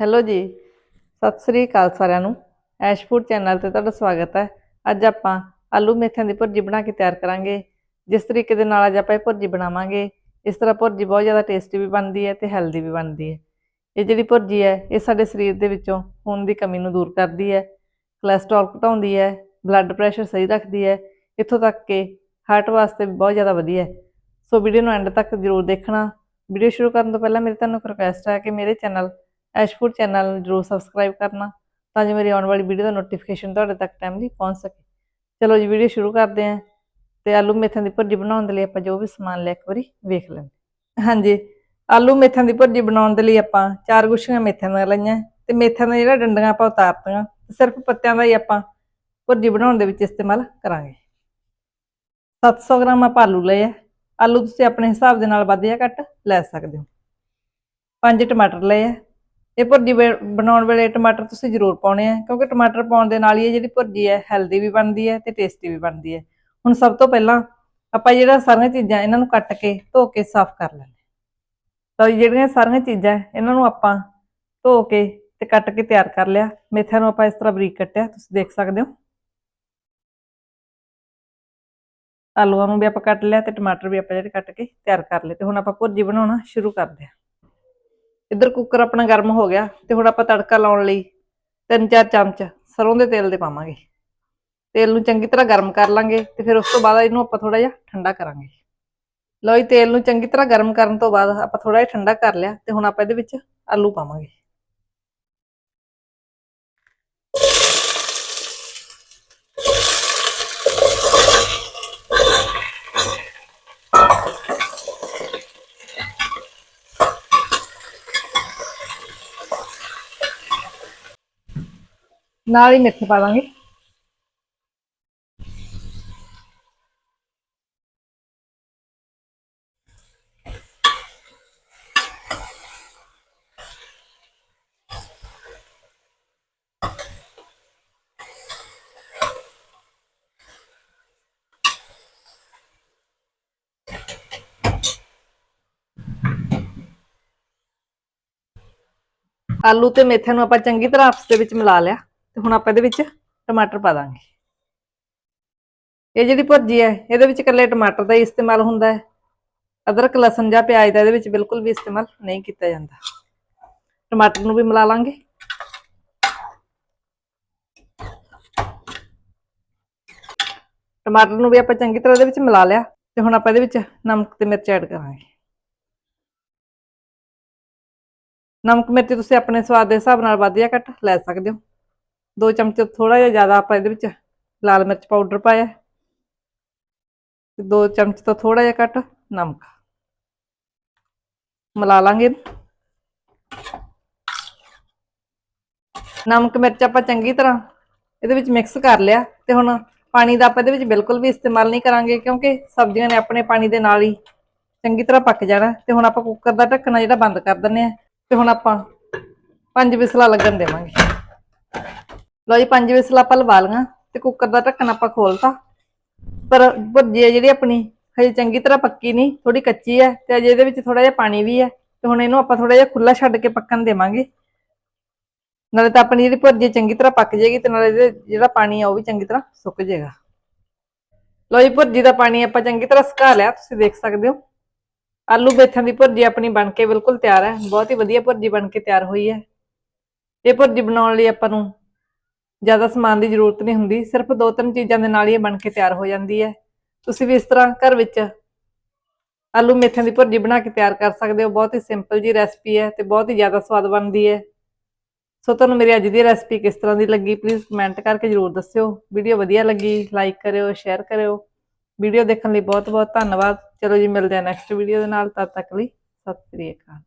Hello ਜੀ, ਸਤਿ ਸ੍ਰੀ ਅਕਾਲ ਸਾਰਿਆਂ ਨੂੰ। ਐਸ਼ ਫੂਡ ਚੈਨਲ ਤੇ ਤੁਹਾਡਾ ਸਵਾਗਤ ਹੈ। ਅੱਜ ਆਪਾਂ ਆਲੂ ਮੇਥਿਆਂ ਦੀ ਭੁਰਜੀ ਬਣਾ ਕੇ ਤਿਆਰ ਕਰਾਂਗੇ। ਜਿਸ ਤਰੀਕੇ ਦੇ ਨਾਲ ਅੱਜ ਆਪਾਂ ਇਹ ਭੁਰਜੀ ਬਣਾਵਾਂਗੇ, ਇਸ ਤਰ੍ਹਾਂ ਭੁਰਜੀ ਬਹੁਤ ਜ਼ਿਆਦਾ ਟੇਸਟੀ ਵੀ ਬਣਦੀ ਹੈ ਤੇ ਹੈਲਦੀ ਵੀ ਬਣਦੀ ਹੈ। ਇਹ ਜਿਹੜੀ ਭੁਰਜੀ ਹੈ, ਇਹ ਸਾਡੇ ਸਰੀਰ ਦੇ ਵਿੱਚੋਂ ਖੂਨ ਦੀ ਕਮੀ ਨੂੰ ਦੂਰ ਕਰਦੀ ਹੈ ਕੋਲੇਸਟ੍ਰੋਲ ਘਟਾਉਂਦੀ ਹੈ ਬਲੱਡ ਪ੍ਰੈਸ਼ਰ ਸਹੀ ਰੱਖਦੀ ਹੈ, ਇੱਥੋਂ ਤੱਕ ਕਿ ਹਾਰਟ ਵਾਸਤੇ ਵੀ ਬਹੁਤ ਜ਼ਿਆਦਾ ਵਧੀਆ ਹੈ। ਸੋ ਵੀਡੀਓ ਨੂੰ ਐਂਡ ਤੱਕ ਜ਼ਰੂਰ ਦੇਖਣਾ। ਵੀਡੀਓ ਸ਼ੁਰੂ ਕਰਨ ਤੋਂ ਪਹਿਲਾਂ ਮੇਰੀ ਤੁਹਾਨੂੰ ਇੱਕ ਰਿਕੁਐਸਟ ਹੈ ਕਿ ਮੇਰੇ ਚੈਨਲ ਐਸ਼ ਫੂਡ ਚੈਨਲ ਨੂੰ ਜਰੂਰ ਸਬਸਕ੍ਰਾਈਬ ਕਰਨਾ, ਤਾਂ ਜੋ ਮੇਰੀ ਆਉਣ ਵਾਲੀ ਵੀਡੀਓ ਦਾ ਨੋਟੀਫਿਕੇਸ਼ਨ ਤੁਹਾਡੇ ਤੱਕ ਟਾਈਮਲੀ ਪਹੁੰਚ ਸਕੇ। ਚਲੋ ਜੀ ਵੀਡੀਓ ਸ਼ੁਰੂ ਕਰਦੇ ਹਾਂ ਤੇ ਆਲੂ ਮੇਥਿਆਂ ਦੀ ਭੁਰਜੀ ਬਣਾਉਣ ਦੇ ਲਈ ਆਪਾਂ ਜੋ ਵੀ ਸਮਾਨ ਲਿਆ, ਇੱਕ ਵਾਰੀ ਵੇਖ ਲੈਂਦੇ ਹਾਂਜੀ, ਆਲੂ ਮੇਥਿਆਂ ਦੀ ਭੁਰਜੀ ਬਣਾਉਣ ਦੇ ਲਈ ਆਪਾਂ ਚਾਰ ਗੁੱਛੀਆਂ ਮੇਥਿਆਂ ਦੀਆਂ ਲਈਆਂ। ਤੇ ਮੇਥਿਆਂ ਦਾ ਜਿਹੜਾ ਡੰਡੀਆਂ ਆਪਾਂ ਉਤਾਰਤੀਆਂ, ਤੇ ਸਿਰਫ ਪੱਤਿਆਂ ਦਾ ਹੀ ਆਪਾਂ ਭੁਰਜੀ ਬਣਾਉਣ ਦੇ ਵਿੱਚ ਇਸਤੇਮਾਲ ਕਰਾਂਗੇ। 700 ਗ੍ਰਾਮ ਆਪਾਂ ਆਲੂ ਲਏ ਆ। ਆਲੂ ਤੁਸੀਂ ਆਪਣੇ ਹਿਸਾਬ ਦੇ ਨਾਲ ਵੱਧ ਜਾਂ ਘੱਟ ਲੈ ਸਕਦੇ ਹੋ। ਪੰਜ ਟਮਾਟਰ ਲਏ ਆ। ਇਹ ਭੁਰਜੀ ਵੇ- ਬਣਾਉਣ ਵੇਲੇ ਟਮਾਟਰ ਤੁਸੀਂ ਜ਼ਰੂਰ ਪਾਉਣੇ ਆ ਕਿਉਂਕਿ ਟਮਾਟਰ ਪਾਉਣ ਦੇ ਨਾਲ ਹੀ ਇਹ ਜਿਹੜੀ ਭੁਰਜੀ ਹੈ ਹੈਲਦੀ ਵੀ ਬਣਦੀ ਹੈ ਤੇ ਟੇਸਟੀ ਵੀ ਬਣਦੀ ਹੈ। ਹੁਣ ਸਭ ਤੋਂ ਪਹਿਲਾਂ ਆਪਾਂ ਜਿਹੜਾ ਸਾਰੀਆਂ ਚੀਜ਼ਾਂ ਇਹਨਾਂ ਨੂੰ ਕੱਟ ਕੇ ਧੋ ਕੇ ਸਾਫ਼ ਕਰ ਲੈਣੇ ਤਾਂ ਜਿਹੜੀਆਂ ਸਾਰੀਆਂ ਚੀਜ਼ਾਂ ਹੈ, ਇਹਨਾਂ ਨੂੰ ਆਪਾਂ ਧੋ ਕੇ ਤੇ ਕੱਟ ਕੇ ਤਿਆਰ ਕਰ ਲਿਆ ਮੇਥਿਆਂ ਨੂੰ ਆਪਾਂ ਇਸ ਤਰ੍ਹਾਂ ਬਰੀਕ ਕੱਟਿਆ ਤੁਸੀਂ ਦੇਖ ਸਕਦੇ ਹੋ। ਆਲੂਆਂ ਨੂੰ ਵੀ ਆਪਾਂ ਕੱਟ ਲਿਆ ਤੇ ਟਮਾਟਰ ਵੀ ਆਪਾਂ ਜਿਹੜੇ ਕੱਟ ਕੇ ਤਿਆਰ ਕਰ ਲਏ ਤੇ ਹੁਣ ਆਪਾਂ ਭੁਰਜੀ ਬਣਾਉਣਾ ਸ਼ੁਰੂ ਕਰਦੇ ਹਾਂ। ਇੱਧਰ ਕੁੱਕਰ ਆਪਣਾ ਗਰਮ ਹੋ ਗਿਆ ਤੇ ਹੁਣ ਆਪਾਂ ਤੜਕਾ ਲਾਉਣ ਲਈ ਤਿੰਨ ਚਾਰ ਚਮਚ ਸਰੋਂ ਦੇ ਤੇਲ ਦੇ ਪਾਵਾਂਗੇ। ਤੇਲ ਨੂੰ ਚੰਗੀ ਤਰ੍ਹਾਂ ਗਰਮ ਕਰ ਲਾਂਗੇ ਤੇ ਫਿਰ ਉਸ ਤੋਂ ਬਾਅਦ ਇਹਨੂੰ ਆਪਾਂ ਥੋੜਾ ਜਿਹਾ ਠੰਡਾ ਕਰਾਂਗੇ। ਲਓ ਜੀ, ਤੇਲ ਨੂੰ ਚੰਗੀ ਤਰ੍ਹਾਂ ਗਰਮ ਕਰਨ ਤੋਂ ਬਾਅਦ ਆਪਾਂ ਥੋੜਾ ਜਿਹਾ ਠੰਡਾ ਕਰ ਲਿਆ ਤੇ ਹੁਣ ਆਪਾਂ ਇਹਦੇ ਵਿੱਚ ਆਲੂ ਪਾਵਾਂਗੇ। ਨਾਲ ਹੀ ਮੇਥੇ ਪਾ ਦਾਂਗੇ ਆਲੂ ਤੇ ਮੇਥੇ ਨੂੰ ਆਪਾਂ ਚੰਗੀ ਤਰ੍ਹਾਂ ਆਪਸ ਦੇ ਵਿੱਚ ਮਿਲਾ ਲਿਆ। ਤੇ ਹੁਣ ਆਪਾਂ ਇਹਦੇ ਵਿੱਚ ਟਮਾਟਰ ਪਾ ਦਾਂਗੇ। ਇਹ ਜਿਹੜੀ ਭੁਰਜੀ ਹੈ, ਇਹਦੇ ਵਿੱਚ ਇਕੱਲੇ ਟਮਾਟਰ ਦਾ ਹੀ ਇਸਤੇਮਾਲ ਹੁੰਦਾ ਹੈ। ਅਦਰਕ, ਲਸਣ ਜਾਂ ਪਿਆਜ਼ ਦਾ ਇਹਦੇ ਵਿੱਚ ਬਿਲਕੁਲ ਵੀ ਇਸਤੇਮਾਲ ਨਹੀਂ ਕੀਤਾ ਜਾਂਦਾ। ਟਮਾਟਰ ਨੂੰ ਵੀ ਮਿਲਾ ਲਾਂਗੇ। ਟਮਾਟਰ ਨੂੰ ਵੀ ਆਪਾਂ ਚੰਗੀ ਤਰ੍ਹਾਂ ਇਹਦੇ ਵਿੱਚ ਮਿਲਾ ਲਿਆ ਤੇ ਹੁਣ ਆਪਾਂ ਇਹਦੇ ਵਿੱਚ ਨਮਕ ਤੇ ਮਿਰਚ ਐਡ ਕਰਾਂਗੇ। ਨਮਕ, ਮਿਰਚ ਤੁਸੀਂ ਆਪਣੇ ਸਵਾਦ ਦੇ ਹਿਸਾਬ ਨਾਲ ਵਧੀਆ ਘੱਟ ਲੈ ਸਕਦੇ ਹੋ। ਦੋ ਚਮਚ ਥੋੜਾ ਜਿਹਾ ਜ਼ਿਆਦਾ ਆਪਾਂ ਇਹਦੇ ਵਿੱਚ ਲਾਲ ਮਿਰਚ ਪਾਊਡਰ ਪਾਇਆ। ਤੇ ਦੋ ਚਮਚ ਤੋਂ ਥੋੜਾ ਜਿਹਾ ਘੱਟ ਨਮਕ। ਮਿਲਾ ਲਾਂਗੇ ਨਮਕ, ਮਿਰਚ ਆਪਾਂ ਚੰਗੀ ਤਰ੍ਹਾਂ ਇਹਦੇ ਵਿੱਚ ਮਿਕਸ ਕਰ ਲਿਆ ਤੇ ਹੁਣ ਪਾਣੀ ਦਾ ਆਪਾਂ ਇਹਦੇ ਵਿੱਚ ਬਿਲਕੁਲ ਵੀ ਇਸਤੇਮਾਲ ਨਹੀਂ ਕਰਾਂਗੇ ਕਿਉਂਕਿ ਸਬਜ਼ੀਆਂ ਨੇ ਆਪਣੇ ਪਾਣੀ ਦੇ ਨਾਲ ਹੀ ਚੰਗੀ ਤਰ੍ਹਾਂ ਪੱਕ ਜਾਣਾ ਤੇ ਹੁਣ ਆਪਾਂ ਕੁੱਕਰ ਦਾ ਢੱਕਣਾ ਜਿਹੜਾ ਬੰਦ ਕਰ ਦਿੰਨੇ ਆ ਤੇ ਹੁਣ ਆਪਾਂ ਪੰਜ ਵਿਸਲਾ ਲੱਗਣ ਦੇਵਾਂਗੇ। ਲਓ ਜੀ, ਪੰਜ ਵਿਸਲਾਂ ਆਪਾਂ ਲਵਾ ਲਈਆਂ ਤੇ ਕੁੱਕਰ ਦਾ ਢੱਕਣ ਆਪਾਂ ਖੋਲਤਾ। ਪਰ ਭੁਰਜੀ ਹੈ ਜਿਹੜੀ ਆਪਣੀ, ਹਜੇ ਚੰਗੀ ਤਰ੍ਹਾਂ ਪੱਕੀ ਨਹੀਂ ਥੋੜੀ ਕੱਚੀ ਹੈ ਤੇ ਅਜੇ ਇਹਦੇ ਵਿੱਚ ਥੋੜਾ ਜਿਹਾ ਪਾਣੀ ਵੀ ਹੈ ਤੇ ਹੁਣ ਇਹਨੂੰ ਆਪਾਂ ਥੋੜਾ ਜਿਹਾ ਖੁੱਲਾ ਛੱਡ ਕੇ ਪੱਕਣ ਦੇਵਾਂਗੇ। ਨਾਲੇ ਤਾਂ ਆਪਣੀ ਜਿਹੜੀ ਭੁਰਜੀ ਚੰਗੀ ਤਰ੍ਹਾਂ ਪੱਕ ਜਾਏਗੀ ਤੇ ਨਾਲੇ ਇਹਦੇ ਜਿਹੜਾ ਪਾਣੀ ਆ ਉਹ ਵੀ ਚੰਗੀ ਤਰ੍ਹਾਂ ਸੁੱਕ ਜਾਏਗਾ। ਲਓ ਜੀ, ਭੁਰਜੀ ਦਾ ਪਾਣੀ ਆਪਾਂ ਚੰਗੀ ਤਰ੍ਹਾਂ ਸੁਕਾ ਲਿਆ, ਤੁਸੀਂ ਦੇਖ ਸਕਦੇ ਹੋ। ਆਲੂ ਮੇਥਿਆਂ ਦੀ ਭੁਰਜੀ ਆਪਣੀ ਬਣ ਕੇ ਬਿਲਕੁਲ ਤਿਆਰ ਹੈ, ਬਹੁਤ ਹੀ ਵਧੀਆ ਭੁਰਜੀ ਬਣ ਕੇ ਤਿਆਰ ਹੋਈ ਹੈ। ਇਹ ਭੁਰਜੀ ਬਣਾਉਣ ਲਈ ਆਪਾਂ ਨੂੰ ਜ਼ਿਆਦਾ ਸਮਾਨ ਦੀ ਜ਼ਰੂਰਤ ਨਹੀਂ ਹੁੰਦੀ, ਸਿਰਫ ਦੋ ਤਿੰਨ ਚੀਜ਼ਾਂ ਦੇ ਨਾਲ ਹੀ ਇਹ ਬਣ ਕੇ ਤਿਆਰ ਹੋ ਜਾਂਦੀ ਹੈ। ਤੁਸੀਂ ਵੀ ਇਸ ਤਰ੍ਹਾਂ ਘਰ ਵਿੱਚ ਆਲੂ ਮੇਥਿਆਂ ਦੀ ਭੁਰਜੀ ਬਣਾ ਕੇ ਤਿਆਰ ਕਰ ਸਕਦੇ ਹੋ। ਬਹੁਤ ਹੀ ਸਿੰਪਲ ਜੀ ਰੈਸਪੀ ਹੈ ਤੇ ਬਹੁਤ ਹੀ ਜ਼ਿਆਦਾ ਸਵਾਦ ਬਣਦੀ ਹੈ। ਸੋ ਤੁਹਾਨੂੰ ਮੇਰੀ ਅੱਜ ਦੀ ਰੈਸਪੀ ਕਿਸ ਤਰ੍ਹਾਂ ਦੀ ਲੱਗੀ ਪਲੀਜ਼ ਕਮੈਂਟ ਕਰਕੇ ਜ਼ਰੂਰ ਦੱਸਿਓ। ਵੀਡੀਓ ਵਧੀਆ ਲੱਗੀ ਲਾਈਕ ਕਰਿਓ ਸ਼ੇਅਰ ਕਰਿਓ। ਵੀਡੀਓ ਦੇਖਣ ਲਈ ਬਹੁਤ ਬਹੁਤ ਧੰਨਵਾਦ। ਚਲੋ ਜੀ, ਮਿਲਦੇ ਹਾਂ ਨੈਕਸਟ ਵੀਡੀਓ ਦੇ ਨਾਲ। ਤਦ ਤੱਕ ਲਈ ਸਤਿ ਸ੍ਰੀ ਅਕਾਲ।